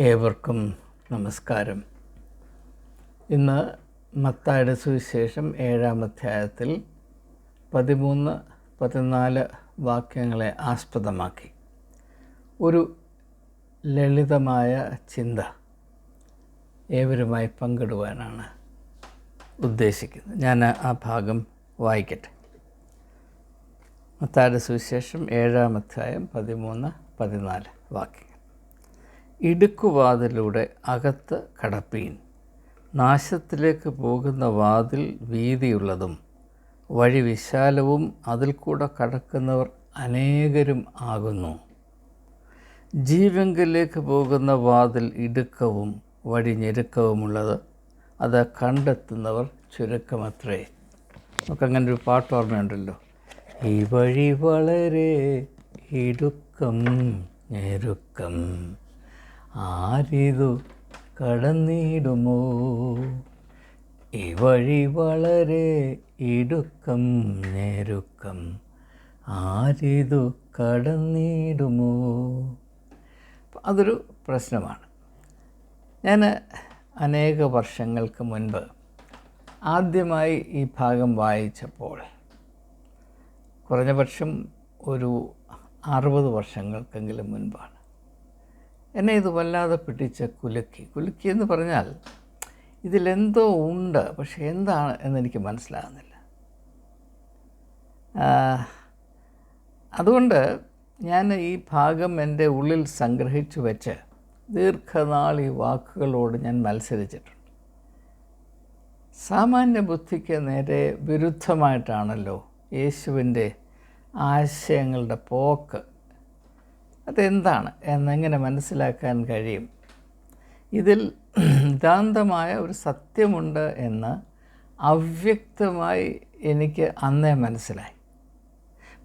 ഏവർക്കും നമസ്കാരം. ഇന്ന് മത്തായുടെ സുവിശേഷം ഏഴാം അധ്യായത്തിൽ പതിമൂന്ന് പതിനാല് വാക്യങ്ങളെ ആസ്പദമാക്കി. ഒരു ലളിതമായ ചിന്ത ഏവരുമായി പങ്കിടുവാനാണ് ഉദ്ദേശിക്കുന്നത്. ഞാൻ ആ ഭാഗം വായിക്കട്ടെ. മത്തായുടെ സുവിശേഷം ഏഴാം അധ്യായം പതിമൂന്ന് പതിനാല് വാക്യങ്ങൾ. ഇടുക്കുവാതിലൂടെ അകത്ത് കടപ്പീൻ. നാശത്തിലേക്ക് പോകുന്ന വാതിൽ വീതിയുള്ളതും വഴി വിശാലവും അതിൽ കൂടെ കടക്കുന്നവർ അനേകരും ആകുന്നു. ജീവങ്കിലേക്ക് പോകുന്ന വാതിൽ ഇടുക്കവും വഴി ഞെരുക്കവുമുള്ളത് അത് കണ്ടെത്തുന്നവർ ചുരുക്കമത്രേ. നമുക്കങ്ങനെ ഒരു പാട്ട് ഓർമ്മയുണ്ടല്ലോ. ഈ വഴി വളരെ ഇടുക്കം ഞെരുക്കം ആരിതു കടന്നിടുമോ? ഈ വഴി വളരെ ഇടുക്കം ഞെരുക്കം. ആരിതു കടന്നിടുമോ? അതൊരു പ്രശ്നമാണ്. ഞാൻ അനേക വർഷങ്ങൾക്ക് മുൻപ് ആദ്യമായി ഈ ഭാഗം വായിച്ചപ്പോൾ കുറഞ്ഞപക്ഷം ഒരു അറുപത് വർഷങ്ങൾക്കെങ്കിലും മുൻപാണ്. എന്നെ ഇത് വല്ലാതെ പിടിച്ച കുലുക്കി. കുലുക്കി എന്ന് പറഞ്ഞാൽ ഇതിലെന്തോ ഉണ്ട് പക്ഷെ എന്താണ് എന്നെനിക്ക് മനസ്സിലാകുന്നില്ല. അതുകൊണ്ട് ഞാൻ ഈ ഭാഗം എന്റെ ഉള്ളിൽ സംഗ്രഹിച്ചു വെച്ച് ദീർഘനാൾ ഈ വാക്കുകളോട് ഞാൻ മത്സരിച്ചിട്ടുണ്ട്. സാമാന്യ ബുദ്ധിക്ക് നേരെ വിരുദ്ധമായിട്ടാണല്ലോ യേശുവിന്റെ ആശയങ്ങളുടെ പോക്ക്. അതെന്താണ് എന്നെങ്ങനെ മനസ്സിലാക്കാൻ കഴിയും? ഇതിൽ നിതാന്തമായ ഒരു സത്യമുണ്ട് എന്ന് അവ്യക്തമായി എനിക്ക് അന്നേ മനസ്സിലായി.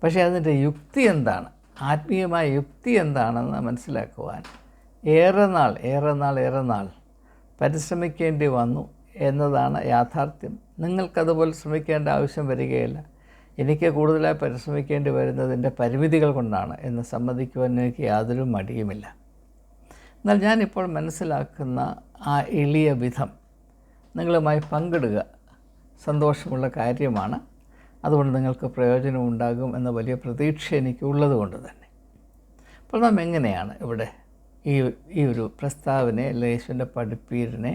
പക്ഷേ അതിന്റെ യുക്തി എന്താണ്? ആത്മീയമായ യുക്തി എന്താണെന്ന് മനസ്സിലാക്കുവാൻ ഏറെ നാൾ ഏറെ നാൾ ഏറെ നാൾ പരിശ്രമിക്കേണ്ടി വന്നു എന്നതാണ് യാഥാർത്ഥ്യം. നിങ്ങൾക്കതുപോലെ ശ്രമിക്കേണ്ട ആവശ്യം വരികയില്ല. എനിക്ക് കൂടുതലായി പരിശ്രമിക്കേണ്ടി വരുന്നതിന്റെ പരിമിതികൾ കൊണ്ടാണ് എന്ന് സമ്മതിക്കുവാൻ എനിക്ക് യാതൊരു മടിയുമില്ല. എന്നാൽ ഞാനിപ്പോൾ മനസ്സിലാക്കുന്ന ആ എളിയ വിധം നിങ്ങളുമായി പങ്കിടുക സന്തോഷമുള്ള കാര്യമാണ്. അതുകൊണ്ട് നിങ്ങൾക്ക് പ്രയോജനം ഉണ്ടാകും എന്ന വലിയ പ്രതീക്ഷ എനിക്ക് ഉള്ളതുകൊണ്ട് തന്നെ. അപ്പോൾ നാം എങ്ങനെയാണ് ഇവിടെ ഈ ഈ ഒരു പ്രസ്താവനയെ യേശുവിന്റെ പഠിപ്പീരിനെ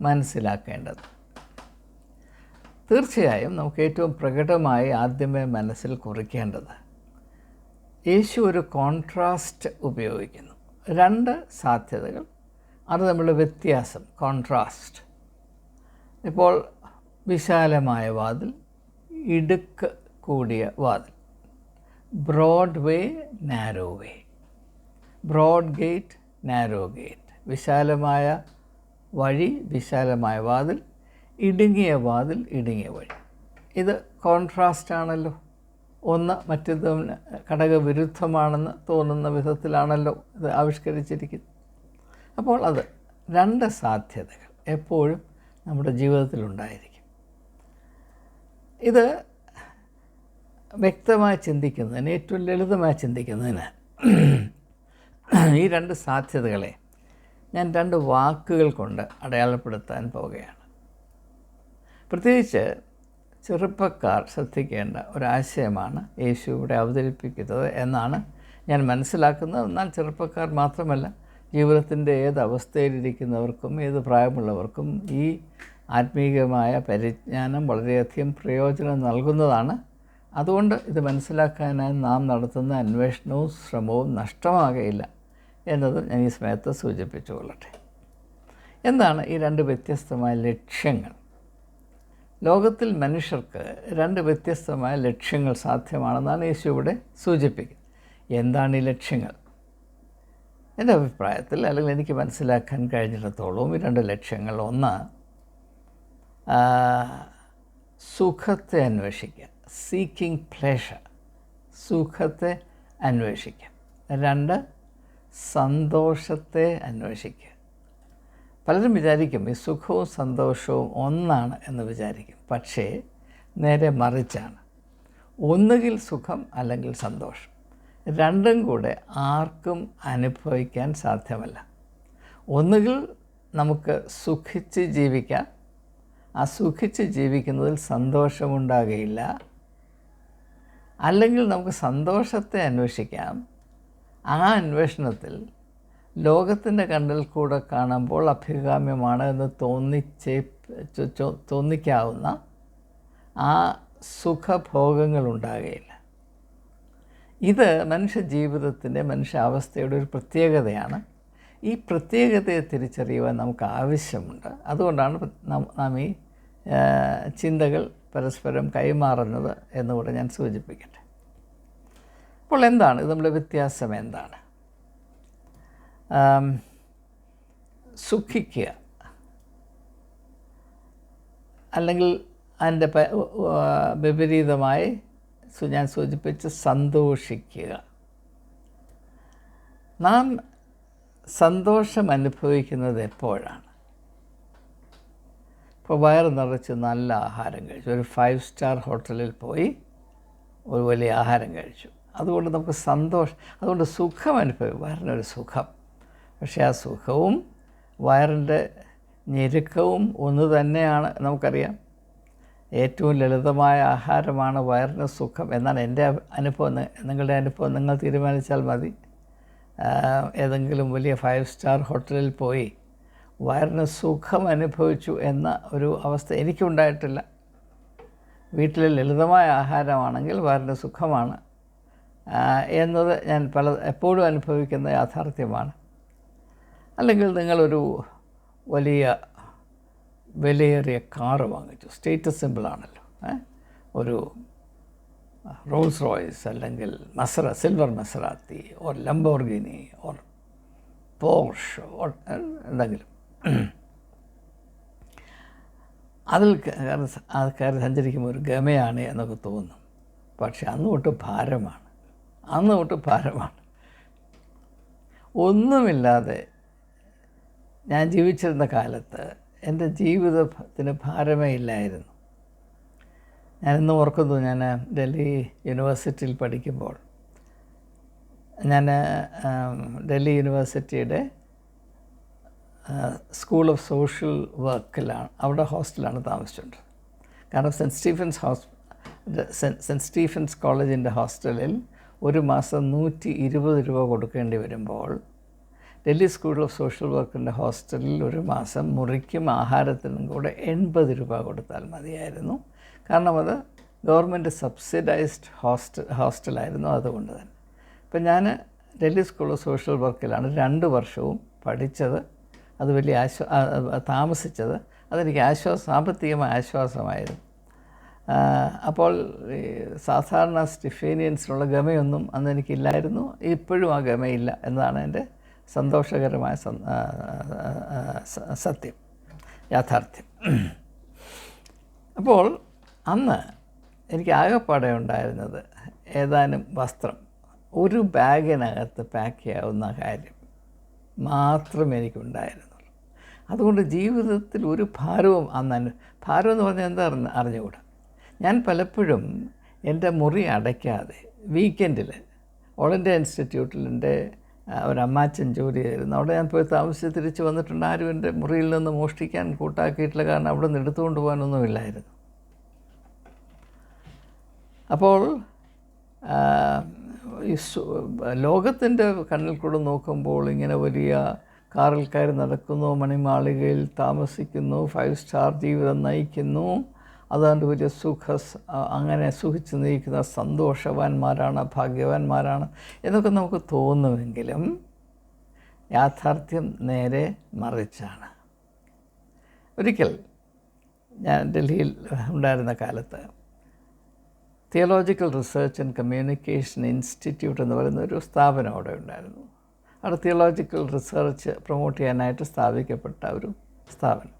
മനസ്സിലാക്കേണ്ടത്? തീർച്ചയായും നമുക്ക് ഏറ്റവും പ്രകടമായി ആദ്യമേ മനസ്സിൽ കുറിക്കേണ്ടത് യേശു ഒരു കോൺട്രാസ്റ്റ് ഉപയോഗിക്കുന്നു. രണ്ട് സാധ്യതകൾ അത് തമ്മിലുള്ള വ്യത്യാസം കോൺട്രാസ്റ്റ് ഇപ്പോൾ വിശാലമായ വാതിൽ ഇടുക്ക് കൂടിയ വാതിൽ. Broad way narrow way broad gate narrow gate വിശാലമായ വഴി വിശാലമായ വാതിൽ ഇടുങ്ങിയ വാതിൽ ഇടുങ്ങിയ വഴി. ഇത് കോൺട്രാസ്റ്റ് ആണല്ലോ. ഒന്ന് മറ്റേതിന് ഘടകവിരുദ്ധമാണെന്ന് തോന്നുന്ന വിധത്തിലാണല്ലോ ഇത് ആവിഷ്കരിച്ചിരിക്കുന്നത്. അപ്പോൾ അത് രണ്ട് സാധ്യതകൾ എപ്പോഴും നമ്മുടെ ജീവിതത്തിലുണ്ടായിരിക്കും ഇത് വ്യക്തമായി ചിന്തിക്കുന്നതിന് ഏറ്റവും ലളിതമായി ചിന്തിക്കുന്നതിന് ഈ രണ്ട് സാധ്യതകളെ ഞാൻ രണ്ട് വാക്കുകൾ കൊണ്ട് അടയാളപ്പെടുത്താൻ പോവുകയാണ്. പ്രത്യേകിച്ച് ചെറുപ്പക്കാർ ശ്രദ്ധിക്കേണ്ട ഒരാശയമാണ് യേശു ഇവിടെ അവതരിപ്പിക്കുന്നത് എന്നാണ് ഞാൻ മനസ്സിലാക്കുന്നത്. എന്നാൽ ചെറുപ്പക്കാർ മാത്രമല്ല ജീവിതത്തിന്റെ ഏത് അവസ്ഥയിലിരിക്കുന്നവർക്കും ഏത് പ്രായമുള്ളവർക്കും ഈ ആത്മീകമായ പരിജ്ഞാനം വളരെയധികം പ്രയോജനം നൽകുന്നതാണ്. അതുകൊണ്ട് ഇത് മനസ്സിലാക്കാനായി നാം നടത്തുന്ന അന്വേഷണവും ശ്രമവും നഷ്ടമാകയില്ല എന്നത് ഞാൻ ഈ സമയത്ത് സൂചിപ്പിച്ചുകൊള്ളട്ടെ. എന്താണ് ഈ രണ്ട് വ്യത്യസ്തമായ ലക്ഷ്യങ്ങൾ? ലോകത്തിൽ മനുഷ്യർക്ക് രണ്ട് വ്യത്യസ്തമായ ലക്ഷ്യങ്ങൾ സാധ്യമാണെന്നാണ് യേശു ഇവിടെ സൂചിപ്പിക്കുന്നത്. എന്താണ് ഈ ലക്ഷ്യങ്ങൾ? എന്റെ അഭിപ്രായത്തിൽ അല്ലെങ്കിൽ എനിക്ക് മനസ്സിലാക്കാൻ കഴിഞ്ഞിടത്തോളം ഈ രണ്ട് ലക്ഷ്യങ്ങൾ. ഒന്ന് സുഖത്തെ അന്വേഷിക്കുക. സീക്കിംഗ് പ്ലേഷർ സുഖത്തെ അന്വേഷിക്കുക. രണ്ട് സന്തോഷത്തെ അന്വേഷിക്കുക. പലരും വിചാരിക്കും ഈ സുഖവും സന്തോഷവും ഒന്നാണ് എന്ന് വിചാരിക്കും. പക്ഷേ നേരെ മറിച്ചാണ്. ഒന്നുകിൽ സുഖം അല്ലെങ്കിൽ സന്തോഷം. രണ്ടും കൂടെ ആർക്കും അനുഭവിക്കാൻ സാധ്യമല്ല. ഒന്നുകിൽ നമുക്ക് സുഖിച്ച് ജീവിക്കാം. ആ സുഖിച്ച് ജീവിക്കുന്നതിൽ സന്തോഷമുണ്ടാകുകയില്ല അല്ലെങ്കിൽ നമുക്ക് സന്തോഷത്തെ അന്വേഷിക്കാം. ആ അന്വേഷണത്തിൽ ലോകത്തിന്റെ കണ്ണിൽ കൂടെ കാണുമ്പോൾ അഭികാമ്യമാണ് എന്ന് തോന്നിച്ചേ തോന്നിക്കാവുന്ന ആ സുഖഭോഗങ്ങൾ ഉണ്ടാകുകയില്ല ഇത് മനുഷ്യ ജീവിതത്തിന്റെ മനുഷ്യ അവസ്ഥയുടെ ഒരു പ്രത്യേകതയാണ്. ഈ പ്രത്യേകതയെ തിരിച്ചറിയുവാൻ നമുക്ക് ആവശ്യമുണ്ട്. അതുകൊണ്ടാണ് നാം- ഈ ചിന്തകൾ പരസ്പരം കൈമാറുന്നത് എന്നുകൂടെ ഞാൻ സൂചിപ്പിക്കട്ടെ. അപ്പോൾ എന്താണ്? ഇത് നമ്മുടെ വ്യത്യാസം എന്താണ്? സുഖിക്കുക അല്ലെങ്കിൽ അതിന്റെ വിപരീതമായി ഞാൻ സൂചിപ്പിച്ച് സന്തോഷിക്കുക. നാം സന്തോഷം അനുഭവിക്കുന്നത് എപ്പോഴാണ്? ഇപ്പോൾ വയറ് നിറച്ച് നല്ല ആഹാരം കഴിച്ചു. ഒരു ഫൈവ് സ്റ്റാർ ഹോട്ടലിൽ പോയി ഒരു വലിയ ആഹാരം കഴിച്ചു. അതുകൊണ്ട് നമുക്ക് സന്തോഷം അതുകൊണ്ട് സുഖം അനുഭവിക്കും വയറിനൊരു സുഖം. പക്ഷേ ആ സുഖവും വയറിന്റെ ഞെരുക്കവും ഒന്ന് തന്നെയാണ് നമുക്കറിയാം. ഏറ്റവും ലളിതമായ ആഹാരമാണ് വയറിന് സുഖം എന്നാണ് എന്റെ അനുഭവം നിങ്ങളുടെ അനുഭവം നിങ്ങൾ തീരുമാനിച്ചാൽ മതി. ഏതെങ്കിലും വലിയ ഫൈവ് സ്റ്റാർ ഹോട്ടലിൽ പോയി വയറിന് സുഖം അനുഭവിച്ചു എന്ന ഒരു അവസ്ഥ എനിക്കുണ്ടായിട്ടില്ല. വീട്ടിലെ ലളിതമായ ആഹാരമാണെങ്കിൽ വയറിന് സുഖമാണ് എന്നത് ഞാൻ പല എപ്പോഴും അനുഭവിക്കുന്ന യാഥാർത്ഥ്യമാണ്. അല്ലെങ്കിൽ നിങ്ങളൊരു വലിയ വിലയേറിയ കാറ് വാങ്ങിച്ചു. സ്റ്റേറ്റസ് സിമ്പിളാണല്ലോ? ഒരു റോൾസ് റോയ്സ് അല്ലെങ്കിൽ മസറ silver Maserati or Lamborghini or Porsche or എന്തെങ്കിലും. അതിൽ അത് കയറി സഞ്ചരിക്കുമ്പോൾ ഒരു ഗമയാണ് എന്നൊക്കെ തോന്നും. പക്ഷെ അന്ന് തൊട്ട് ഭാരമാണ്. അന്ന് തൊട്ട് ഭാരമാണ്. ഒന്നുമില്ലാതെ ഞാൻ ജീവിച്ചിരുന്ന കാലത്ത് എന്റെ ജീവിതത്തിന് ഭാരമേ ഇല്ലായിരുന്നു. ഞാനിന്ന് ഓർക്കുന്നു ഞാൻ ഡൽഹി യൂണിവേഴ്സിറ്റിയിൽ പഠിക്കുമ്പോൾ ഞാൻ ഡൽഹി യൂണിവേഴ്സിറ്റിയുടെ സ്കൂൾ ഓഫ് സോഷ്യൽ വർക്കിലാണ് അവിടെ ഹോസ്റ്റലാണ് താമസിച്ചിട്ടുണ്ട് കാരണം സെന്റ് സ്റ്റീഫൻസ് ഹോസ് സെന്റ് സ്റ്റീഫൻസ് കോളേജിന്റെ ഹോസ്റ്റലിൽ ഒരു മാസം നൂറ്റി ഇരുപത് രൂപ കൊടുക്കേണ്ടി വരുമ്പോൾ ഡൽഹി സ്കൂൾ ഓഫ് സോഷ്യൽ വർക്കിന്റെ ഹോസ്റ്റലിൽ ഒരു മാസം മുറിക്കും ആഹാരത്തിനും കൂടെ എൺപത് രൂപ കൊടുത്താൽ മതിയായിരുന്നു. കാരണം അത് ഗവൺമെന്റ് സബ്സിഡൈസ്ഡ് ഹോസ്റ്റൽ ഹോസ്റ്റലായിരുന്നു അതുകൊണ്ട് തന്നെ. ഇപ്പം ഞാൻ ഡൽഹി സ്കൂൾ ഓഫ് സോഷ്യൽ വർക്കിലാണ് രണ്ട് വർഷവും പഠിച്ചത്. അത് വലിയ ആശ്വാ താമസിച്ചത്. അതെനിക്ക് ആശ്വാസം സാമ്പത്തികമായ ആശ്വാസമായിരുന്നു. അപ്പോൾ സാധാരണ സ്റ്റിഫേനിയൻസിനുള്ള ഗമയൊന്നും അന്ന് എനിക്കില്ലായിരുന്നു. ഇപ്പോഴും ആ ഗമയില്ല എന്നതാണ് എന്റെ സന്തോഷകരമായ സത്യം യാഥാർത്ഥ്യം. അപ്പോൾ അന്ന് എനിക്ക് ആകെപ്പാടെ ഉണ്ടായിരുന്നത് ഏതാനും വസ്ത്രം ഒരു ബാഗിനകത്ത് പാക്ക് ചെയ്യാവുന്ന കാര്യം മാത്രമേ എനിക്കുണ്ടായിരുന്നുള്ളൂ അതുകൊണ്ട് ജീവിതത്തിൽ ഒരു ഭാരവും അന്ന് അനു ഭാരം എന്ന് പറഞ്ഞാൽ എന്താ അറിഞ്ഞ അറിഞ്ഞുകൂടാ? ഞാൻ പലപ്പോഴും എന്റെ മുറി അടയ്ക്കാതെ വീക്കെൻഡിൽ ഓൾ ഇന്ത്യ ഇൻസ്റ്റിറ്റ്യൂട്ടിൽ എന്റെ ആ, ഒരു അമ്മാച്ചൻ ജോലി ചെയ്തിരുന്നു അവിടെ ഞാൻ പോയി താമസിച്ച് തിരിച്ച് വന്നിട്ടുണ്ട്. ആരും എന്റെ മുറിയിൽ നിന്ന് മോഷ്ടിക്കാൻ കൂട്ടാക്കിയിട്ടില്ല. കാരണം അവിടെ നിന്ന് എടുത്തുകൊണ്ട് പോകാനൊന്നുമില്ലായിരുന്നു അപ്പോൾ ഈ ലോകത്തിന്റെ കണ്ണിൽ കൂടെ നോക്കുമ്പോൾ ഇങ്ങനെ വലിയ കാറിൽ കയറി നടക്കുന്നു മണിമാളികയിൽ താമസിക്കുന്നു ഫൈവ് സ്റ്റാർ ജീവിതം നയിക്കുന്നു. അതുകൊണ്ട് വലിയ സുഖ അങ്ങനെ സുഖിച്ച് നീക്കുന്ന സന്തോഷവാന്മാരാണ് ഭാഗ്യവാന്മാരാണ് എന്നൊക്കെ നമുക്ക് തോന്നുമെങ്കിലും യാഥാർത്ഥ്യം നേരെ മറിച്ചാണ്. ഒരിക്കൽ ഞാൻ ഡൽഹിയിൽ ഉണ്ടായിരുന്ന കാലത്ത് theological research and communication institute എന്ന് പറയുന്ന ഒരു സ്ഥാപനം അവിടെ ഉണ്ടായിരുന്നു. അവിടെ തിയോളജിക്കൽ റിസർച്ച് പ്രൊമോട്ട് ചെയ്യാനായിട്ട് സ്ഥാപിക്കപ്പെട്ട ഒരു സ്ഥാപനം.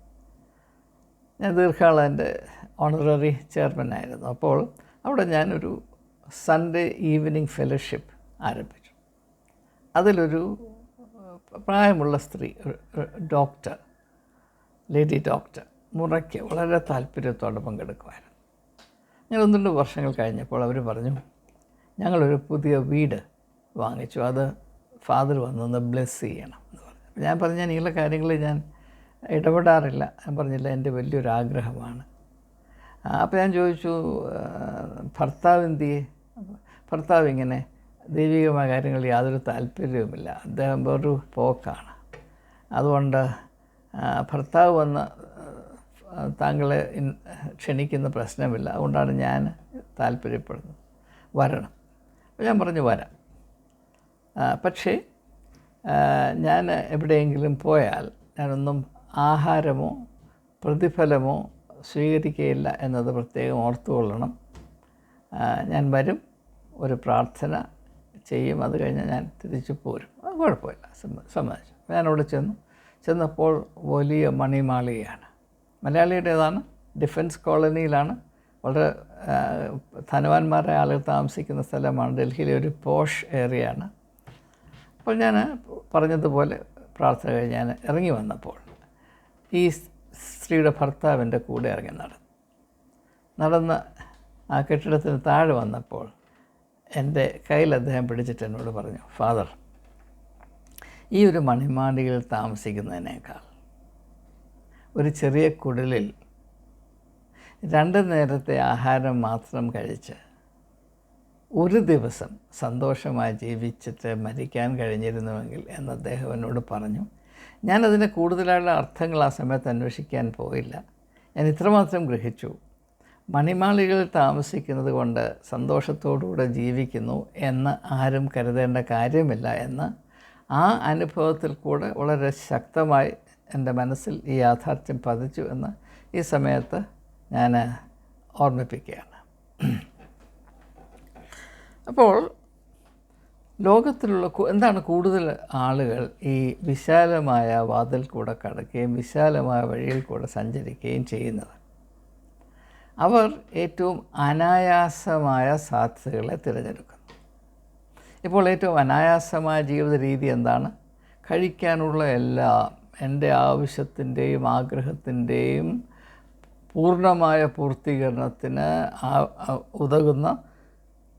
ഞാൻ ദീർഘാളന്റെ ഓണററി ചെയർമാൻ ആയിരുന്നു. അപ്പോൾ അവിടെ ഞാനൊരു സൺഡേ ഈവനിങ് ഫെലോഷിപ്പ് ആരംഭിച്ചു. അതിലൊരു പ്രായമുള്ള സ്ത്രീ ഡോക്ടർ ലേഡി ഡോക്ടർ മുറയ്ക്ക് വളരെ താല്പര്യത്തോടെ പങ്കെടുക്കുമായിരുന്നു. ഞാൻ ഒന്ന് രണ്ട് വർഷങ്ങൾ കഴിഞ്ഞപ്പോൾ അവർ പറഞ്ഞു ഞങ്ങളൊരു പുതിയ വീട് വാങ്ങിച്ചു. അത് ഫാദർ വന്നൊന്ന് ബ്ലെസ് ചെയ്യണം എന്ന് പറഞ്ഞു. ഞാൻ പറഞ്ഞ ഇങ്ങനെയുള്ള കാര്യങ്ങളിൽ ഞാൻ ഇടപെടാറില്ല. ഞാൻ പറഞ്ഞില്ല എന്റെ വലിയൊരു ആഗ്രഹമാണ് അപ്പോൾ ഞാൻ ചോദിച്ചു ഭർത്താവ് എന്തിയെ ഭർത്താവ് ഇങ്ങനെ ദൈവികമായ കാര്യങ്ങളിൽ യാതൊരു താല്പര്യവുമില്ല. അദ്ദേഹം വേറൊരു പോക്കാണ്. അതുകൊണ്ട് ഭർത്താവ് വന്ന് താങ്കളെ ക്ഷണിക്കുന്ന പ്രശ്നമില്ല. അതുകൊണ്ടാണ് ഞാൻ താല്പര്യപ്പെടുന്നത്. വരണം. അപ്പോൾ ഞാൻ പറഞ്ഞു വരാം. പക്ഷേ ഞാൻ എവിടെയെങ്കിലും പോയാൽ ഞാനൊന്നും ആഹാരമോ പ്രതിഫലമോ സ്വീകരിക്കുകയില്ല എന്നത് പ്രത്യേകം ഓർത്തുകൊള്ളണം. ഞാൻ വരും ഒരു പ്രാർത്ഥന ചെയ്യും അത് കഴിഞ്ഞ് ഞാൻ തിരിച്ചു പോരും. അത് കുഴപ്പമില്ല സമ്മതിച്ചു. ഞാൻ അവിടെ ചെന്നു. ചെന്നപ്പോൾ വലിയ മണിമാളികയാണ്. മലയാളിയുടേതാണ് ഡിഫൻസ് കോളനിയിലാണ്. വളരെ ധനവാന്മാരായ ആളുകൾ താമസിക്കുന്ന സ്ഥലമാണ്. ഡൽഹിയിലെ ഒരു പോഷ് ഏരിയയാണ് അപ്പോൾ ഞാൻ പറഞ്ഞതുപോലെ പ്രാർത്ഥന കഴിഞ്ഞ് ഞാൻ ഇറങ്ങി വന്നപ്പോൾ ഈ സ്ത്രീയുടെ ഭർത്താവിന്റെ കൂടെ ഇറങ്ങി നടന്നു. നടന്ന് ആ കെട്ടിടത്തിന് താഴെ വന്നപ്പോൾ എന്റെ കയ്യിൽ അദ്ദേഹം പിടിച്ചിട്ട് എന്നോട് പറഞ്ഞു ഫാദർ ഈ ഒരു മണിമാളികയിൽ താമസിക്കുന്നതിനേക്കാൾ ഒരു ചെറിയ കുടലിൽ രണ്ട് നേരത്തെ ആഹാരം മാത്രം കഴിച്ച് ഒരു ദിവസം സന്തോഷമായി ജീവിച്ചിട്ട് മരിക്കാൻ കഴിഞ്ഞിരുന്നുവെങ്കിൽ എന്ന് അദ്ദേഹം എന്നോട് പറഞ്ഞു ഞാനതിന്റെ കൂടുതലായുള്ള അർത്ഥങ്ങൾ ആ സമയത്ത് അന്വേഷിക്കാൻ പോയില്ല. ഞാൻ ഇത്രമാത്രം ഗ്രഹിച്ചു. മണിമാളികളിൽ താമസിക്കുന്നത് കൊണ്ട് സന്തോഷത്തോടുകൂടെ ജീവിക്കുന്നു എന്ന് ആരും കരുതേണ്ട കാര്യമില്ല എന്ന് ആ അനുഭവത്തിൽ കൂടെ വളരെ ശക്തമായി എന്റെ മനസ്സിൽ ഈ യാഥാർത്ഥ്യം പതിച്ചു എന്ന് ഈ സമയത്ത് ഞാൻ ഓർമ്മിപ്പിക്കുകയാണ്. അപ്പോൾ ലോകത്തിലുള്ള എന്താണ് കൂടുതൽ ആളുകൾ ഈ വിശാലമായ വാതിൽ കൂടെ കടക്കുകയും വിശാലമായ വഴിയിൽ കൂടെ സഞ്ചരിക്കുകയും ചെയ്യുന്നത്? അവർ ഏറ്റവും അനായാസമായ സാധ്യതകളെ തിരഞ്ഞെടുക്കുന്നു. ഇപ്പോൾ ഏറ്റവും അനായാസമായ ജീവിത രീതി എന്താണ്? കഴിക്കാനുള്ള എല്ലാ എന്റെ ആവശ്യത്തിന്റെയും ആഗ്രഹത്തിന്റെയും പൂർണമായ പൂർത്തീകരണത്തിന് ഉതകുന്ന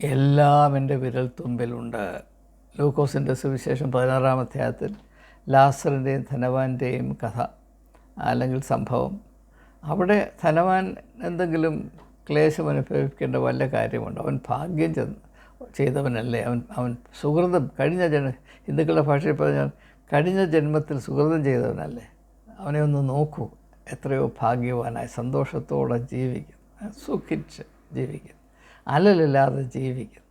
എല്ലാം എന്റെ വിരൽത്തുമ്പിലുണ്ട്. ലൂക്കോസിന്റെ സുവിശേഷം പതിനാറാം അധ്യായത്തിൽ ലാസറിന്റെയും ധനവാന്റെയും കഥ അല്ലെങ്കിൽ സംഭവം. അവിടെ ധനവാൻ എന്തെങ്കിലും ക്ലേശം അനുഭവിക്കേണ്ട വല്ല കാര്യമുണ്ട്? അവൻ ഭാഗ്യം ചെന്ന് ചെയ്തവനല്ലേ? അവൻ അവൻ സുഹൃതം കഴിഞ്ഞ ജന ഹിന്ദുക്കളുടെ ഭാഷയിൽ പറഞ്ഞാൽ കഴിഞ്ഞ ജന്മത്തിൽ സുഹൃതം ചെയ്തവനല്ലേ? അവനെ ഒന്ന് നോക്കൂ. എത്രയോ ഭാഗ്യവാനായി സന്തോഷത്തോടെ ജീവിക്കും. സുഖിച്ച് ജീവിക്കും. അലലില്ലാതെ ജീവിക്കും.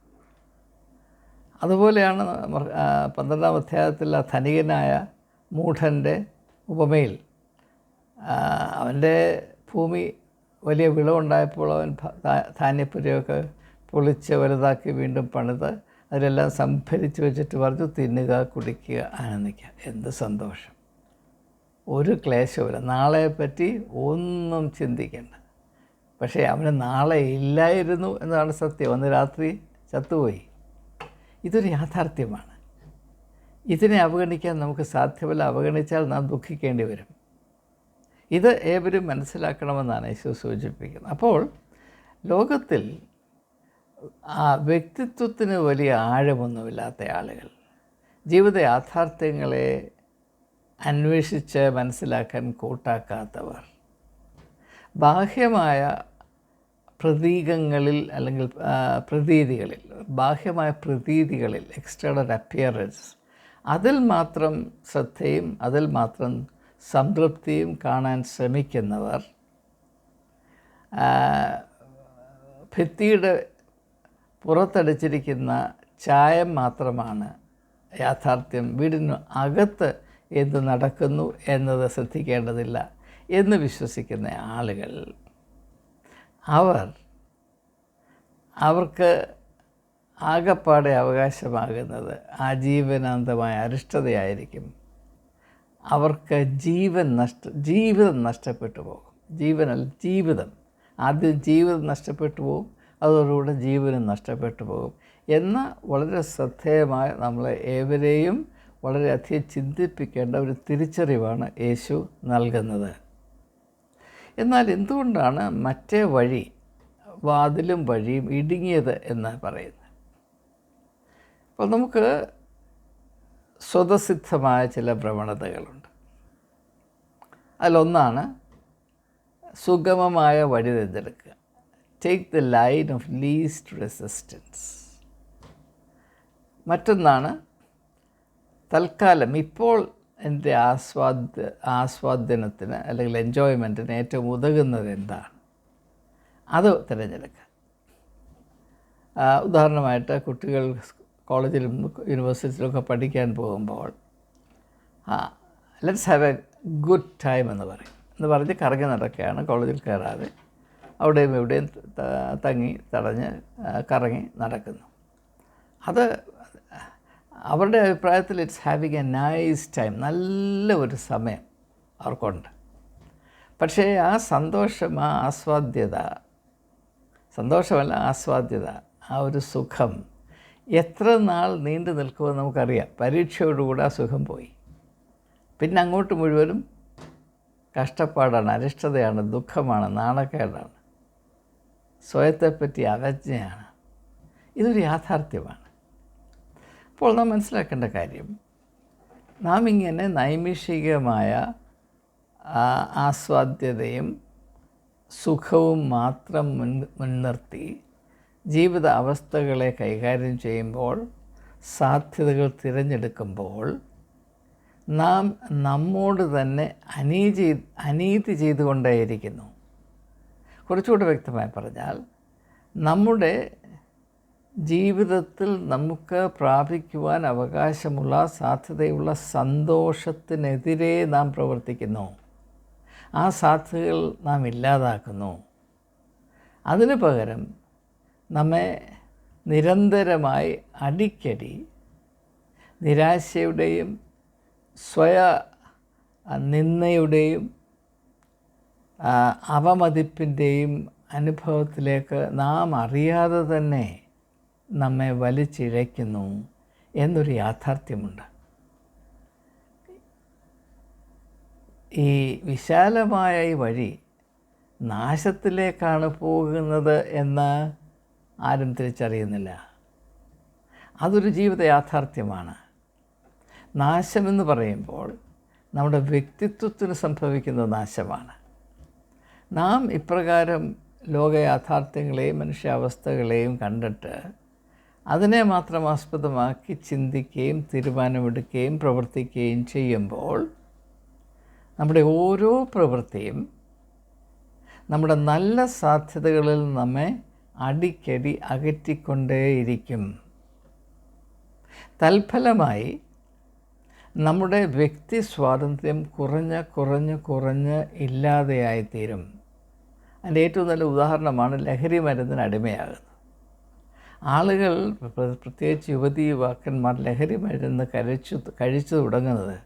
അതുപോലെയാണ് പന്ത്രണ്ടാം അധ്യായത്തിൽ ആ ധനികനായ മൂഢന്റെ ഉപമയിൽ. അവന്റെ ഭൂമി വലിയ വിളവുണ്ടായപ്പോൾ അവൻ ധാന്യപ്പുരയൊക്കെ പൊളിച്ച് വലുതാക്കി വീണ്ടും പണിത് അതിലെല്ലാം സംഭരിച്ച് വെച്ചിട്ട് പറഞ്ഞു തിന്നുക കുടിക്കുക ആനന്ദിക്കുക. എന്ത് സന്തോഷം. ഒരു ക്ലേശവുമില്ല. നാളെപ്പറ്റി ഒന്നും ചിന്തിക്കേണ്ട. പക്ഷേ അവന് നാളെ ഇല്ലായിരുന്നു എന്നതാണ് സത്യം. അന്ന് രാത്രി ചത്തുപോയി. ഇതൊരു യാഥാർത്ഥ്യമാണ്. ഇതിനെ അവഗണിക്കാൻ നമുക്ക് സാധ്യമല്ല. അവഗണിച്ചാൽ നാം ദുഃഖിക്കേണ്ടി വരും. ഇത് ഏവരും മനസ്സിലാക്കണമെന്നാണ് യേശു സൂചിപ്പിക്കുന്നത്. അപ്പോൾ ലോകത്തിൽ ആ വ്യക്തിത്വത്തിന് വലിയ ആഴമൊന്നുമില്ലാത്ത ആളുകൾ ജീവിത യാഥാർത്ഥ്യങ്ങളെ അന്വേഷിച്ച് മനസ്സിലാക്കാൻ കൂട്ടാക്കാത്തവർ. ബാഹ്യമായ പ്രതീകങ്ങളിൽ അല്ലെങ്കിൽ പ്രതീതികളിൽ ബാഹ്യമായ പ്രതീതികളിൽ എക്സ്റ്റേണൽ അപ്പിയറൻസ് അതിൽ മാത്രം ശ്രദ്ധയും അതിൽ മാത്രം സംതൃപ്തിയും കാണാൻ ശ്രമിക്കുന്നവർ ഭിത്തിയുടെ പുറത്തടിച്ചിരിക്കുന്ന ചായം മാത്രമാണ് യാഥാർത്ഥ്യം. വീടിന് അകത്ത് എന്ത് നടക്കുന്നു എന്നത് ശ്രദ്ധിക്കേണ്ടതില്ല എന്ന് വിശ്വസിക്കുന്ന ആളുകൾ. അവർ അവർക്ക് ആകപ്പാടെ അവകാശമാകുന്നത് ആജീവനാന്തമായ അരിഷ്ടതയായിരിക്കും. അവർക്ക് ജീവൻ നഷ്ട ജീവിതം നഷ്ടപ്പെട്ടു പോകും. ജീവനല്ല ജീവിതം. ആദ്യം ജീവിതം നഷ്ടപ്പെട്ടു പോകും. അതോടുകൂടെ ജീവനും നഷ്ടപ്പെട്ടു പോകും. എന്ന വളരെ ശ്രദ്ധേയമായ നമ്മളെ ഏവരെയും വളരെയധികം ചിന്തിപ്പിക്കേണ്ട ഒരു തിരിച്ചറിവാണ് യേശു നൽകുന്നത്. എന്നാൽ എന്തുകൊണ്ടാണ് മറ്റേ വഴി വാതിലും വഴിയും ഇടുങ്ങിയത് എന്ന് പറയുന്നത്? അപ്പോൾ നമുക്ക് സ്വതസിദ്ധമായ ചില പ്രവണതകളുണ്ട്. അതിലൊന്നാണ് സുഗമമായ വഴി തിരഞ്ഞെടുക്കുക. Take the line of least resistance മറ്റൊന്നാണ് തൽക്കാലം ഇപ്പോൾ എന്റെ ആസ്വാദ്യ ആസ്വാദനത്തിന് അല്ലെങ്കിൽ എൻജോയ്മെന്റിന് ഏറ്റവും ഉതകുന്നത് എന്താണ്? അത് തിരഞ്ഞെടുക്കുക. ഉദാഹരണമായിട്ട് കുട്ടികൾ കോളേജിലും യൂണിവേഴ്സിറ്റിയിലൊക്കെ പഠിക്കാൻ പോകുമ്പോൾ let's have a good time എന്ന് പറയും. എന്ന് പറഞ്ഞ് കറങ്ങി നടക്കുകയാണ് കോളേജിൽ കയറാതെ. അവിടെയും ഇവിടെയും തങ്ങി തടഞ്ഞ് കറങ്ങി നടക്കുന്നു. അത് അവരുടെ അഭിപ്രായത്തിൽ it's having a nice time നല്ല ഒരു സമയം അവർക്കുണ്ട്. പക്ഷേ ആ സന്തോഷം ആ ആസ്വാദ്യത സന്തോഷമല്ല ആസ്വാദ്യത ആ ഒരു സുഖം എത്ര നാൾ നീണ്ടു നിൽക്കുമെന്ന് നമുക്കറിയാം. പരീക്ഷയോടുകൂടെ ആ സുഖം പോയി. പിന്നെ അങ്ങോട്ട് മുഴുവനും കഷ്ടപ്പാടാണ് അരിഷ്ടതയാണ് ദുഃഖമാണ് നാണക്കേടാണ്. സ്വയത്തെപ്പറ്റി അവജ്ഞയാണ്. ഇതൊരു യാഥാർത്ഥ്യമാണ്. അപ്പോൾ നാം മനസ്സിലാക്കേണ്ട കാര്യം നാം ഇങ്ങനെ നൈമിഷികമായ ആസ്വാദ്യതയും സുഖവും മാത്രം മുൻ മുൻനിർത്തി ജീവിത അവസ്ഥകളെ കൈകാര്യം ചെയ്യുമ്പോൾ സാധ്യതകൾ തിരഞ്ഞെടുക്കുമ്പോൾ നാം നമ്മോട് തന്നെ അനീതി അനീതി ചെയ്തുകൊണ്ടേയിരിക്കുന്നു. കുറച്ചുകൂടി വ്യക്തമായി പറഞ്ഞാൽ നമ്മുടെ ജീവിതത്തിൽ നമുക്ക് പ്രാപിക്കുവാൻ അവകാശമുള്ള സാധ്യതയുള്ള സന്തോഷത്തിനെതിരെ നാം പ്രവർത്തിക്കുന്നു. ആ സാധ്യതകൾ നാം ഇല്ലാതാക്കുന്നു. അതിനു പകരം നമ്മെ നിരന്തരമായി അടിക്കടി നിരാശയുടെയും സ്വയ നിന്ദയുടെയും അവമതിപ്പിന്റെയും അനുഭവത്തിലേക്ക് നാം അറിയാതെ തന്നെ നമ്മെ വലിച്ചിഴയ്ക്കുന്നു എന്നൊരു യാഥാർത്ഥ്യമുണ്ട്. ഈ വിശാലമായ ഈ വഴി നാശത്തിലേക്കാണ് പോകുന്നത് എന്ന് ആരും തിരിച്ചറിയുന്നില്ല. അതൊരു ജീവിത യാഥാർത്ഥ്യമാണ്. നാശമെന്ന് പറയുമ്പോൾ നമ്മുടെ വ്യക്തിത്വത്തിന് സംഭവിക്കുന്ന നാശമാണ്. നാം ഇപ്രകാരം ലോക യാഥാർത്ഥ്യങ്ങളെയും മനുഷ്യാവസ്ഥകളെയും കണ്ടിട്ട് അതിനെ മാത്രം ആസ്പദമാക്കി ചിന്തിക്കുകയും തീരുമാനമെടുക്കുകയും പ്രവർത്തിക്കുകയും ചെയ്യുമ്പോൾ നമ്മുടെ ഓരോ പ്രവൃത്തിയും നമ്മുടെ നല്ല സാധ്യതകളിൽ നമ്മെ അടിക്കടി അകറ്റിക്കൊണ്ടേയിരിക്കും. തൽഫലമായി നമ്മുടെ വ്യക്തി സ്വാതന്ത്ര്യം കുറഞ്ഞ് കുറഞ്ഞ് കുറഞ്ഞ് ഇല്ലാതെയായിത്തീരും. അതിന്റെ ഏറ്റവും നല്ല ഉദാഹരണമാണ് ലഹരി മരുന്നിന് അടിമയാകുന്നത്. ആളുകൾ പ്രത്യേകിച്ച് യുവതി യുവാക്കന്മാർ ലഹരി മരുന്ന് കഴിച്ചു കഴിച്ചു തുടങ്ങുന്നത്.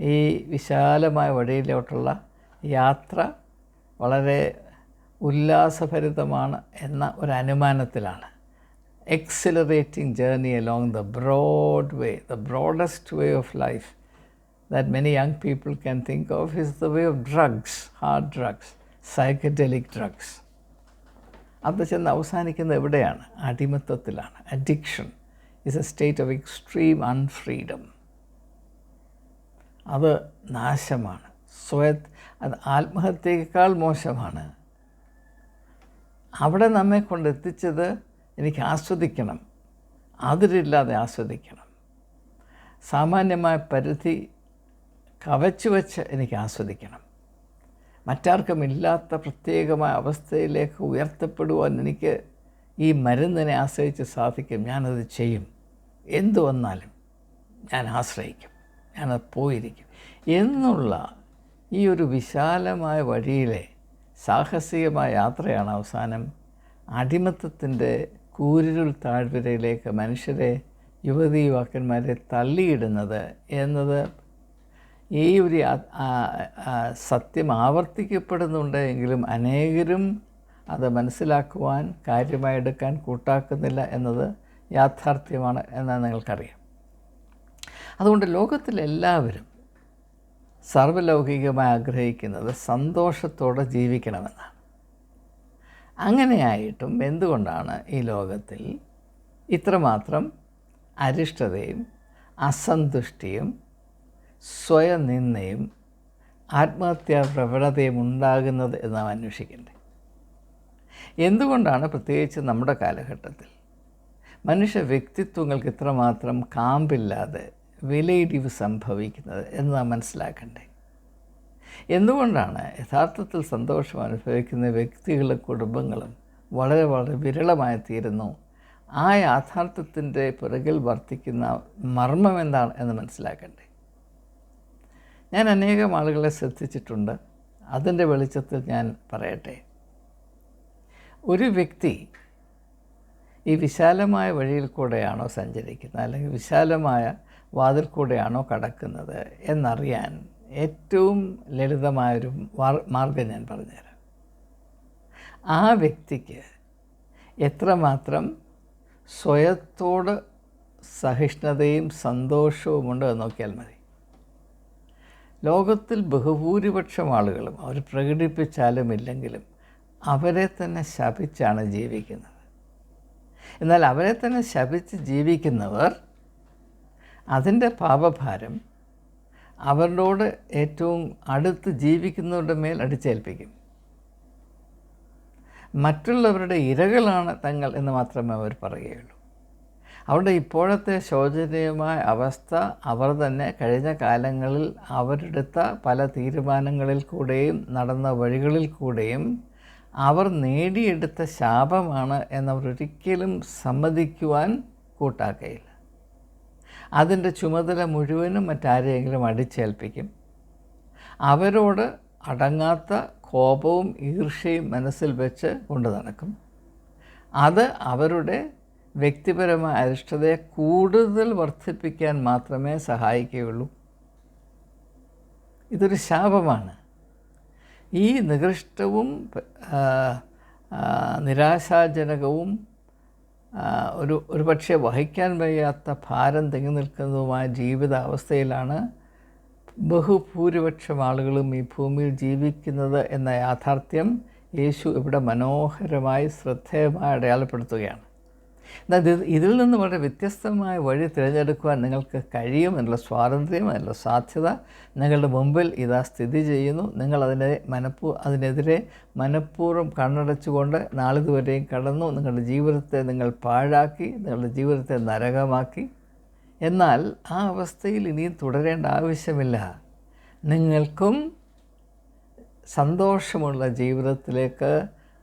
ഈ വിശാലമായ വഴിയിലോട്ടുള്ള യാത്ര വളരെ ഉല്ലാസഭരിതമാണ് എന്ന ഒരു അനുമാനത്തിലാണ്. Exhilarating journey along the broad way the broadest way of life that many young people can think of is the way of drugs hard drugs psychedelic drugs അത് ചെന്ന് അവസാനിക്കുന്നത് എവിടെയാണ്? അടിമത്തത്തിലാണ്. Addiction is a state of extreme unfreedom അത് നാശമാണ്. സ്വയ അത് ആത്മഹത്യയേക്കാൾ മോശമാണ്. അവിടെ നമ്മെ കൊണ്ടെത്തിച്ചത് എനിക്ക് ആസ്വദിക്കണം. അതിരില്ലാതെ ആസ്വദിക്കണം. സാമാന്യമായ പരിധി കവച്ചു വച്ച് എനിക്ക് ആസ്വദിക്കണം. മറ്റാർക്കും ഇല്ലാത്ത പ്രത്യേകമായ അവസ്ഥയിലേക്ക് ഉയർത്തപ്പെടുവാൻ എനിക്ക് ഈ മരുന്നിനെ ആശ്രയിച്ച് സാധിക്കും. ഞാനത് ചെയ്യും. എന്തു വന്നാലും ഞാൻ ആശ്രയിക്കും. ഞാനത് പോയിരിക്കും. എന്നുള്ള ഈ ഒരു വിശാലമായ വഴിയിലെ സാഹസികമായ യാത്രയാണ് അവസാനം അടിമത്തത്തിന്റെ കൂരിരുൾ താഴ്വരയിലേക്ക് മനുഷ്യരെ യുവതി യുവാക്കന്മാരെ തള്ളിയിടുന്നത് എന്നത് ഈ ഒരു സത്യം ആവർത്തിക്കപ്പെടുന്നുണ്ട് എങ്കിലും അനേകരും അത് മനസ്സിലാക്കുവാൻ കാര്യമായി എടുക്കാൻ കൂട്ടാക്കുന്നില്ല എന്നത് യാഥാർത്ഥ്യമാണ് എന്ന് നിങ്ങൾക്കറിയാം. അതുകൊണ്ട് ലോകത്തിലെല്ലാവരും സർവലൗകികമായി ആഗ്രഹിക്കുന്നത് സന്തോഷത്തോടെ ജീവിക്കണമെന്നാണ്. അങ്ങനെയായിട്ടും എന്തുകൊണ്ടാണ് ഈ ലോകത്തിൽ ഇത്രമാത്രം അരിഷ്ടതയും അസന്തുഷ്ടിയും സ്വയനിന്ദയും ആത്മഹത്യാ പ്രവണതയും ഉണ്ടാകുന്നത് എന്ന് നാം അന്വേഷിക്കേണ്ടത്. എന്തുകൊണ്ടാണ് പ്രത്യേകിച്ച് നമ്മുടെ കാലഘട്ടത്തിൽ മനുഷ്യ വ്യക്തിത്വങ്ങൾക്ക് ഇത്രമാത്രം കാമ്പില്ലാതെ വിലയിടിവ് സംഭവിക്കുന്നത് എന്ന് നാം മനസ്സിലാക്കണ്ടേ എന്തുകൊണ്ടാണ് യഥാർത്ഥത്തിൽ സന്തോഷം അനുഭവിക്കുന്ന വ്യക്തികളും കുടുംബങ്ങളും വളരെ വളരെ വിരളമായി തീരുന്നു? ആ യാഥാർത്ഥ്യത്തിന്റെ പിറകിൽ വർത്തിക്കുന്ന മർമ്മം എന്താണ് എന്ന് മനസ്സിലാക്കണ്ടേ ഞാൻ അനേകം ആളുകളെ ശ്രദ്ധിച്ചിട്ടുണ്ട്. അതിന്റെ വെളിച്ചത്തിൽ ഞാൻ പറയട്ടെ. ഒരു വ്യക്തി ഈ വിശാലമായ വഴിയിൽ കൂടെയാണോ സഞ്ചരിക്കുന്നത്? അല്ലെങ്കിൽ വിശാലമായ വാതിൽ കൂടെയാണോ കടക്കുന്നത്? എന്നറിയാൻ ഏറ്റവും ലളിതമായൊരു മാർഗം ഞാൻ പറഞ്ഞുതരാം. ആ വ്യക്തിക്ക് എത്രമാത്രം സ്വയത്തോട് സഹിഷ്ണുതയും സന്തോഷവുമുണ്ട് നോക്കിയാൽ മതി. ലോകത്തിൽ ബഹുഭൂരിപക്ഷം ആളുകളും അവർ പ്രകടിപ്പിച്ചാലും ഇല്ലെങ്കിലും അവരെ തന്നെ ശപിച്ചാണ് ജീവിക്കുന്നത്. എന്നാൽ അവരെ തന്നെ ശപിച്ച് ജീവിക്കുന്നവർ അതിന്റെ പാപഭാരം അവരോട് ഏറ്റവും അടുത്ത് ജീവിക്കുന്നവരുടെ മേൽ അടിച്ചേൽപ്പിക്കും. മറ്റുള്ളവരുടെ ഇരകളാണ് തങ്ങൾ എന്ന് മാത്രമേ അവർ പറയുകയുള്ളൂ. അവരുടെ ഇപ്പോഴത്തെ ശോചനീയമായ അവസ്ഥ അവർ തന്നെ കഴിഞ്ഞ കാലങ്ങളിൽ അവരെടുത്ത പല തീരുമാനങ്ങളിൽ കൂടെയും നടന്ന വഴികളിൽ കൂടെയും അവർ നേടിയെടുത്ത ശാപമാണ് എന്നവർ ഒരിക്കലും സമ്മതിക്കുവാൻ കൂട്ടാക്കയില്ല. അതിന്റെ ചുമതല മുഴുവനും മറ്റാരെയെങ്കിലും അടിച്ചേൽപ്പിക്കും. അവരോട് അടങ്ങാത്ത കോപവും ഈർഷ്യയും മനസ്സിൽ വെച്ച് കൊണ്ടു നടക്കും. അത് അവരുടെ വ്യക്തിപരമായ അരിഷ്ടതയെ കൂടുതൽ വർദ്ധിപ്പിക്കാൻ മാത്രമേ സഹായിക്കുകയുള്ളൂ. ഇതൊരു ശാപമാണ്. ഈ നികൃഷ്ടവും നിരാശാജനകവും ഒരു ഒരു പക്ഷേ വഹിക്കാൻ വയ്യാത്ത ഭാരം തിങ്ങി നിൽക്കുന്നതുമായ ജീവിതാവസ്ഥയിലാണ് ബഹുഭൂരിപക്ഷം ആളുകളും ഈ ഭൂമിയിൽ ജീവിക്കുന്നത് എന്ന യാഥാർത്ഥ്യം യേശു ഇവിടെ മനോഹരമായി ശ്രദ്ധേയമായി അടയാളപ്പെടുത്തുകയാണ്. എന്നാൽ ഇത് ഇതിൽ നിന്ന് വളരെ വ്യത്യസ്തമായ വഴി തിരഞ്ഞെടുക്കുവാൻ നിങ്ങൾക്ക് കഴിയും എന്നുള്ള സ്വാതന്ത്ര്യം എന്നുള്ള സാധ്യത നിങ്ങളുടെ മുമ്പിൽ ഇതാ സ്ഥിതി ചെയ്യുന്നു. നിങ്ങൾ അതിനെ മനപ്പൂ അതിനെതിരെ മനഃപൂർവം കണ്ണടച്ചുകൊണ്ട് നാളിതുവരെയും കടന്നു നിങ്ങളുടെ ജീവിതത്തെ നിങ്ങൾ പാഴാക്കി നിങ്ങളുടെ ജീവിതത്തെ നരകമാക്കി. എന്നാൽ ആ അവസ്ഥയിൽ ഇനിയും തുടരേണ്ട ആവശ്യമില്ല. നിങ്ങൾക്കും സന്തോഷമുള്ള ജീവിതത്തിലേക്ക്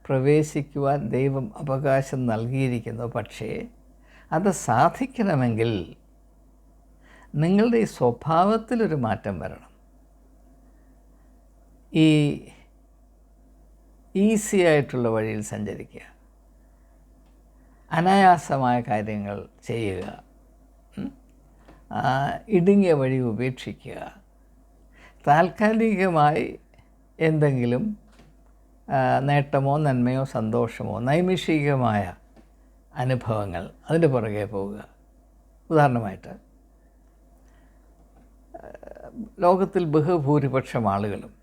പ്രവേശിക്കുവാൻ ദൈവം അവകാശം നൽകിയിരിക്കുന്നു. പക്ഷേ അത് സാധിക്കണമെങ്കിൽ നിങ്ങളുടെ ഈ സ്വഭാവത്തിലൊരു മാറ്റം വരണം. ഈ ഈസി ആയിട്ടുള്ള വഴിയിൽ സഞ്ചരിക്കുക. അനായാസമായ കാര്യങ്ങൾ ചെയ്യുക. ഇടുങ്ങിയ വഴി ഉപേക്ഷിക്കുക. താൽക്കാലികമായി എന്തെങ്കിലും നേട്ടമോ നന്മയോ സന്തോഷമോ നൈമിഷികമായ അനുഭവങ്ങൾ അതിന്റെ പുറകെ പോവുക. ഉദാഹരണമായിട്ട് ലോകത്തിൽ ബഹുഭൂരിപക്ഷം ആളുകളും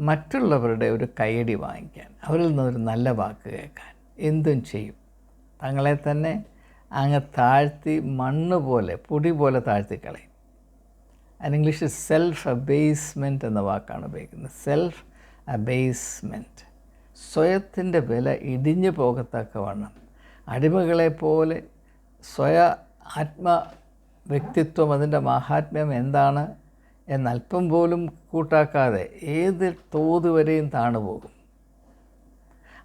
മറ്റുള്ളവരുടെ ഒരു കൈയടി വാങ്ങിക്കാൻ അവരിൽ നിന്നൊരു നല്ല വാക്ക് കേൾക്കാൻ എന്തും ചെയ്യും. തങ്ങളെ തന്നെ അങ്ങ് താഴ്ത്തി മണ്ണ് പോലെ പൊടി പോലെ താഴ്ത്തി കളയും അതിന് ഇംഗ്ലീഷിൽ സെൽഫ് അബേസ്മെന്റ് എന്ന വാക്കാണ് ഉപയോഗിക്കുന്നത്. സെൽഫ് അബേസ്മെന്റ് സ്വയത്തിന്റെ വില ഇടിഞ്ഞു പോകത്തക്കവണ്ണം. അടിമകളെപ്പോലെ സ്വയ ആത്മ വ്യക്തിത്വം അതിന്റെ മഹാത്മ്യം എന്താണ് എന്നല്പം പോലും കൂട്ടാക്കാതെ ഏത് തോത് വരെയും താണുപോകും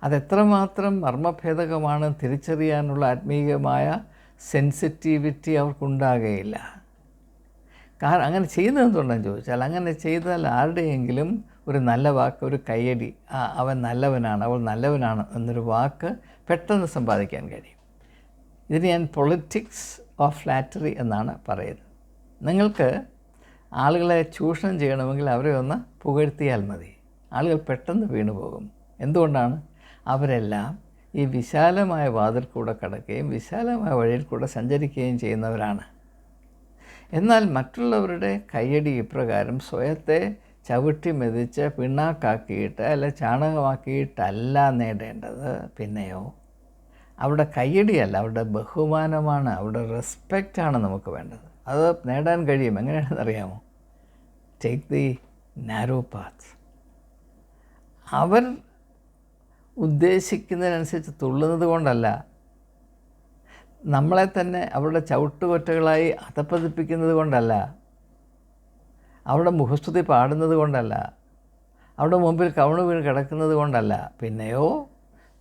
അതെത്രമാത്രം മർമ്മഭേദകമാണ് തിരിച്ചറിയാനുള്ള ആത്മീയമായ സെൻസിറ്റിവിറ്റി അവർക്കുണ്ടാകുകയില്ല കാരണം അങ്ങനെ ചെയ്യുന്നത് ചോദിച്ചാൽ അങ്ങനെ ചെയ്താൽ ആരുടെയെങ്കിലും ഒരു നല്ല വാക്ക് ഒരു കയ്യടി ആ അവൻ നല്ലവനാണ് അവൾ നല്ലവനാണ് എന്നൊരു വാക്ക് പെട്ടെന്ന് സമ്പാദിക്കാൻ കഴിയും. ഇതിന് ഞാൻ പൊളിറ്റിക്സ് ഓഫ് ഫ്ലാറ്ററി എന്നാണ് പറയുന്നത്. നിങ്ങൾക്ക് ആളുകളെ ചൂഷണം ചെയ്യണമെങ്കിൽ അവരെ ഒന്ന് പുകഴ്ത്തിയാൽ മതി. ആളുകൾ പെട്ടെന്ന് വീണു പോകും എന്തുകൊണ്ടാണ്? അവരെല്ലാം ഈ വിശാലമായ വാതിൽ കൂടെ കടക്കുകയും വിശാലമായ വഴിയിൽ കൂടെ സഞ്ചരിക്കുകയും ചെയ്യുന്നവരാണ്. എന്നാൽ മറ്റുള്ളവരുടെ കയ്യടി ഇപ്രകാരം സ്വയത്തെ ചവിട്ടി മെതിച്ച് പിണ്ണാക്കാക്കിയിട്ട് അല്ല ചാണകമാക്കിയിട്ടല്ല നേടേണ്ടത്. പിന്നെയോ? അവിടെ കയ്യടിയല്ല അവിടെ ബഹുമാനമാണ് അവിടെ റെസ്പെക്റ്റാണ് നമുക്ക് വേണ്ടത്. അത് നേടാൻ കഴിയും. എങ്ങനെയാണെന്നറിയാമോ ടേക്ക് ദി നാരോ പാത്ത് അവർ ഉദ്ദേശിക്കുന്നതിനനുസരിച്ച് തുള്ളുന്നത് കൊണ്ടല്ല. നമ്മളെ തന്നെ അവരുടെ ചവിട്ടുകൊറ്റകളായി അധപ്പതിപ്പിക്കുന്നത് കൊണ്ടല്ല. അവരുടെ മുഖസ്തുതി പാടുന്നത് കൊണ്ടല്ല. അവിടെ മുമ്പിൽ കവണ് വീണ് കിടക്കുന്നത് കൊണ്ടല്ല. പിന്നെയോ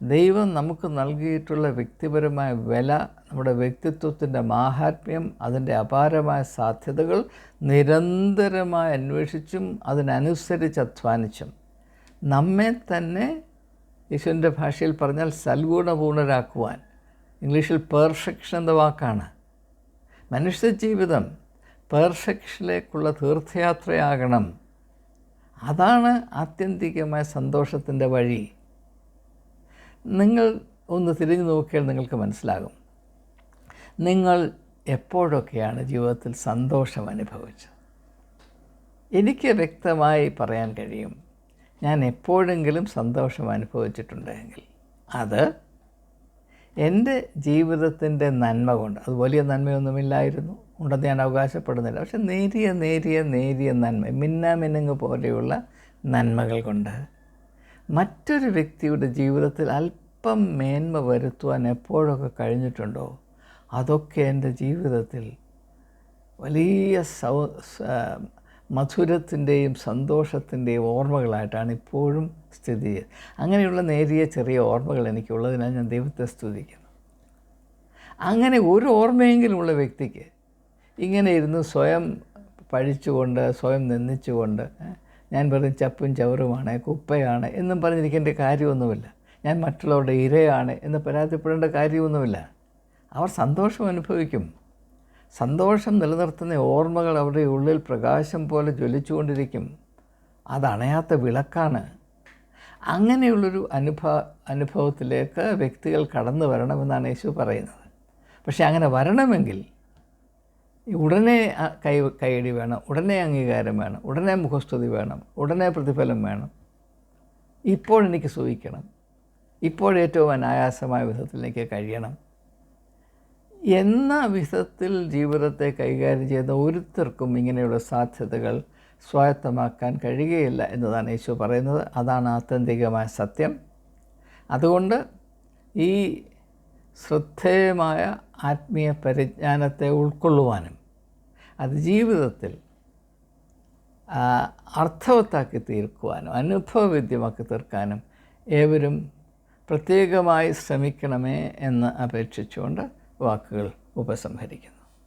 ദൈവം നമുക്ക് നൽകിയിട്ടുള്ള വ്യക്തിപരമായ വില നമ്മുടെ വ്യക്തിത്വത്തിന്റെ മാഹാത്മ്യം അതിന്റെ അപാരമായ സാധ്യതകൾ നിരന്തരമായി അന്വേഷിച്ചും അതിനനുസരിച്ച് അധ്വാനിച്ചും. നമ്മെ തന്നെ യേശുവിന്റെ ഭാഷയിൽ പറഞ്ഞാൽ സൽഗുണപൂർണരാക്കുവാൻ. ഇംഗ്ലീഷിൽ പെർഫെക്ഷൻ എന്ന വാക്കാണ്. മനുഷ്യ ജീവിതം പെർഫെക്ഷനിലേക്കുള്ള തീർത്ഥയാത്രയാകണം. അതാണ് ആത്യന്തികമായ സന്തോഷത്തിന്റെ വഴി. നിങ്ങൾ ഒന്ന് തിരിഞ്ഞു നോക്കിയാൽ നിങ്ങൾക്ക് മനസ്സിലാകും. നിങ്ങൾ എപ്പോഴൊക്കെയാണ് ജീവിതത്തിൽ സന്തോഷം അനുഭവിച്ചത്? എനിക്ക് വ്യക്തമായി പറയാൻ കഴിയും. ഞാൻ എപ്പോഴെങ്കിലും സന്തോഷം അനുഭവിച്ചിട്ടുണ്ടെങ്കിൽ അത് എന്റെ ജീവിതത്തിന്റെ നന്മ കൊണ്ട് അത് വലിയ നന്മയൊന്നുമില്ലായിരുന്നു. ഉണ്ടെന്ന് ഞാൻ അവകാശപ്പെടുന്നില്ല. പക്ഷെ നേരിയ നേരിയ നേരിയ നന്മ മിന്നാമിനുങ്ങ് പോലെയുള്ള നന്മകൾ കൊണ്ട് മറ്റൊരു വ്യക്തിയുടെ ജീവിതത്തിൽ അല്പം മേന്മ വരുത്തുവാൻ എപ്പോഴൊക്കെ കഴിഞ്ഞിട്ടുണ്ടോ അതൊക്കെ എന്റെ ജീവിതത്തിൽ വലിയ സൗ മധുരത്തിന്റെയും സന്തോഷത്തിന്റെയും ഓർമ്മകളായിട്ടാണ് ഇപ്പോഴും സ്ഥിതി ചെയ്യുന്നത്. അങ്ങനെയുള്ള നേരിയ ചെറിയ ഓർമ്മകൾ എനിക്കുള്ളതിനാൽ ഞാൻ ദൈവത്തെ സ്തുതിക്കുന്നു. അങ്ങനെ ഒരു ഓർമ്മയെങ്കിലുമുള്ള വ്യക്തിക്ക് ഇങ്ങനെ ഇരുന്ന് സ്വയം പഴിച്ചുകൊണ്ട് സ്വയം നിന്ദിച്ചുകൊണ്ട് ഞാൻ വെറും ചപ്പും ചവറുമാണ് കുപ്പയാണ് എന്നും പറഞ്ഞിരിക്കേണ്ട കാര്യമൊന്നുമില്ല. ഞാൻ മറ്റുള്ളവരുടെ ഇരയാണ് എന്ന് പരാതിപ്പെടേണ്ട കാര്യമൊന്നുമില്ല. അവർ സന്തോഷം അനുഭവിക്കും. സന്തോഷം നിലനിർത്തുന്ന ഓർമ്മകൾ അവരുടെ ഉള്ളിൽ പ്രകാശം പോലെ ജ്വലിച്ചുകൊണ്ടിരിക്കും. അതണയാത്ത വിളക്കാണ്. അങ്ങനെയുള്ളൊരു അനുഭവ അനുഭവത്തിലേക്ക് വ്യക്തികൾ കടന്നു വരണമെന്നാണ് യേശു പറയുന്നത്. പക്ഷേ അങ്ങനെ വരണമെങ്കിൽ ഉടനെ കൈ കൈയടി വേണം ഉടനെ അംഗീകാരം വേണം ഉടനെ മുഖസ്തുതി വേണം ഉടനെ പ്രതിഫലം വേണം. ഇപ്പോഴെനിക്ക് സൂഹിക്കണം ഇപ്പോഴേറ്റവും അനായാസമായ വിധത്തിൽ എനിക്ക് കഴിയണം. എന്ന വിധത്തിൽ ജീവിതത്തെ കൈകാര്യം ചെയ്യുന്ന ഒരുത്തർക്കും ഇങ്ങനെയുള്ള സാധ്യതകൾ സ്വായത്തമാക്കാൻ കഴിയുകയില്ല എന്നതാണ് യേശു പറയുന്നത്. അതാണ് ആത്യന്തികമായ സത്യം. അതുകൊണ്ട് ഈ ശ്രദ്ധേയമായ ആത്മീയ പരിജ്ഞാനത്തെ ഉൾക്കൊള്ളുവാനും അത് ജീവിതത്തിൽ അർത്ഥവത്താക്കി തീർക്കുവാനും അനുഭവവിദ്യമാക്കി തീർക്കാനും ഏവരും പ്രത്യേകമായി ശ്രമിക്കണമേ എന്ന് അപേക്ഷിച്ചുകൊണ്ട് വാക്കുകൾ ഉപസംഹരിക്കുന്നു.